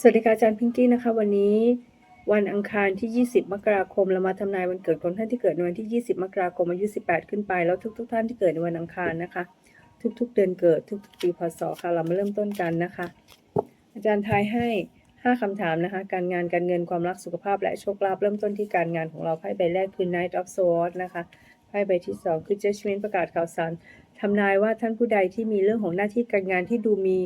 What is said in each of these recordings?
สวัสดีค่ะอาจารย์พิงกี้นะคะวันนี้วันอังคารที่ 20 มกราคมเรามาทำนายวันเกิดของท่านที่เกิดในวันที่ 20 มกราคมอายุ 18 ขึ้นไป แล้วทุกๆทท่านที่เกิดในวันอังคารนะคะ ทุกๆ เดือนเกิดทุกๆปีพศค่ะเรามาเริ่มต้นกันนะคะ อาจารย์ทายให้ 5คำถามนะคะ การงานการเงินความรักสุขภาพและโชคลาภเริ่มต้นที่การงานของเราไพ่ใบแรกคือ Knight of Swords นะคะไพ่ใบที่ 2 คือ Judgment ประกาศข่าวสารทำนายว่าท่านผู้ใดที่มีเรื่องของหน้าที่การงานที่ดูมี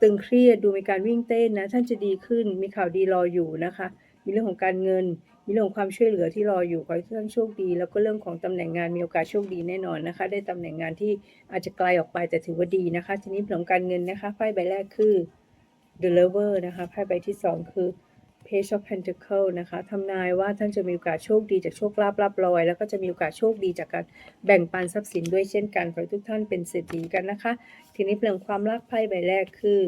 ตึงเครียดดูมีการวิ่งเต้นนะท่านจะดีขึ้นมีข่าวดีรออยู่นะคะ มีเรื่องของการเงิน มีเรื่องของความช่วยเหลือที่รออยู่ขอให้ท่านโชคดี แล้วก็เรื่องของตำแหน่งงานมีโอกาสโชคดีแน่นอนนะคะ ได้ตำแหน่งงานที่อาจจะไกลออกไปแต่ถือว่าดีนะคะ ทีนี้เรื่องการเงินนะคะไพ่ใบแรกคือ The Lover นะคะไพ่ใบที่สองคือ Page of Pentacle นะคะทำนายว่าท่านจะมีโอกาสโชคดีจากโชคลาภลาบลอย แล้วก็จะมีโอกาสโชคดีจากการแบ่งปันทรัพย์สินด้วยเช่นกันขอให้ทุกท่านเป็นเศรษฐีกันนะคะ ทีนี้เรื่องความรักไพ่ใบแรกคือ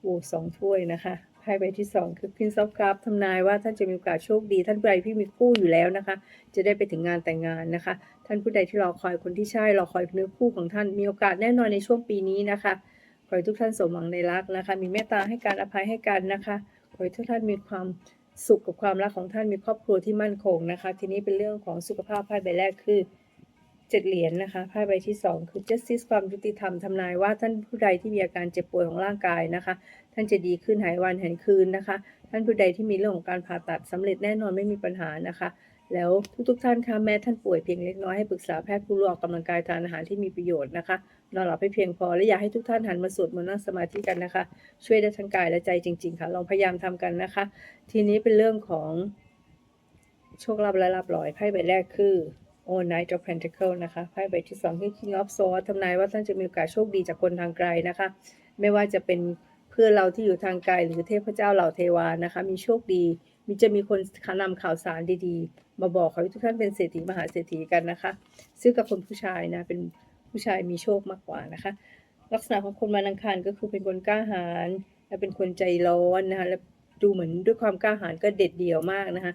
โอ้สองถ้วยนะคะไพ่ใบที่สองคือ Prince of c u p ทำนายว่าท่านจะมีโอกาสโชคดี ท่านผู้ใดที่มีคู่อยู่แล้วนะคะ จะได้ไปถึงงานแต่งงานนะคะ ท่านผู้ใดที่รอคอยคนที่ใช่รอคอยเนื้อคู่ของท่านมีโอกาสแน่นอนในช่วงปีนี้นะคะขอให้ทุกท่านสมหวังในรักนะคะ มีเมตตาให้การอภัยให้กันนะคะ อให้ทุกท่านมีความสุขกับความรักของท่านมีครอบครัวที่มั่นคงนะคะ ทีนี้เป็นเรื่องของสุขภาพไพ่ใบแรกคือเจ็ดเหรียญนะคะไพ่ใบที่สองคือ justice ความยุติธรรมทำนายว่าท่านผู้ใดที่มีอาการเจ็บป่วยของร่างกายนะคะ ท่านจะดีขึ้นหายวันหายคืนนะคะ ท่านผู้ใดที่มีเรื่องของการผ่าตัดสำเร็จแน่นอนไม่มีปัญหานะคะ แล้วทุกๆท่านคะแม้ท่านป่วยเพียงเล็กน้อยให้ปรึกษาแพทย์ผู้รู้ออกกำลังกายทานอาหารที่มีประโยชน์นะคะนอนหลับให้เพียงพอและอยากให้ทุกท่านหันมาสวดมนต์นั่งสมาธิกันนะคะ ช่วยได้ทั้งกายและใจจริง ๆ ค่ะลองพยายามทำกันนะคะ ทีนี้เป็นเรื่องของโชคลาภและลาภลอยไพ่ใบแรกคือโอ้ Knight of Pentacle นะคะไพ่ใบที่สองคือ King of Swords ทำนายว่าท่านจะมีโอกาสโชคดีจากคนทางไกลนะคะ ไม่ว่าจะเป็นเพื่อนเราที่อยู่ทางไกลหรือเทพเจ้าเหล่าเทวานะคะ มีโชคดี มีจะมีคนนำข่าวสารดีๆ มาบอกขาทุกท่านเป็นเศรษฐีมหาเศรษฐีกันนะคะ ซึ่งกับคนผู้ชายนะเป็นผู้ชายมีโชคมากกว่านะคะ ลักษณะของคนมานังคารก็คือเป็นคนกล้าหาญและเป็นคนใจร้อนนะคะและดูเหมือนด้วยความกล้าหาญก็เด็ดเดี่ยวมากนะคะ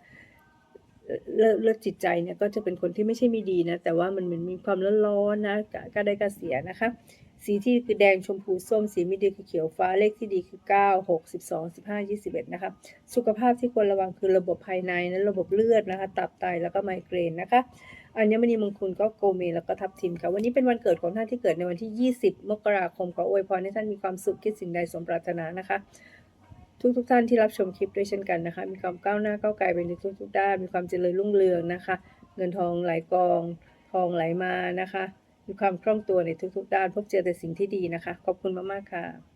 เลิศเลิศจิตใจเนี่ยก็จะเป็นคนที่ไม่ใช่ไม่ดีนะ แต่ว่ามันเหมือนมีความร้อนๆนะกกล้าได้กล้าเสียนะคะ สีที่คือแดงชมพูส้มสีไม่ดีคือเขียวฟ้าเลขที่ดีคือ 9 6 12 15 21 นะคะ สุขภาพที่ควรระวังคือระบบภายในนะระบบเลือดนะคะ ตับไตแล้วก็ไมเกรนนะคะอัญมณีมงคลก็โกเมแล้วก็ทับทิมค่ะ วันนี้เป็นวันเกิดของท่านที่เกิดในวันที่ 20 มกราคมขออวยพรให้ท่านมีความสุขคิดสิ่งใดสมปรารถนานะคะ ทุกทุกๆท่านที่รับชมคลิปด้วยเช่นกันนะคะ มีความก้าวหน้าก้าวไกลไปในทุกๆด้าน มีความเจริญรุ่งเรืองนะคะ เงินทองไหลกอง ทองไหลมานะคะ มีความคล่องตัวในทุกๆด้าน พบเจอแต่สิ่งที่ดีนะคะ ขอบคุณมากๆค่ะ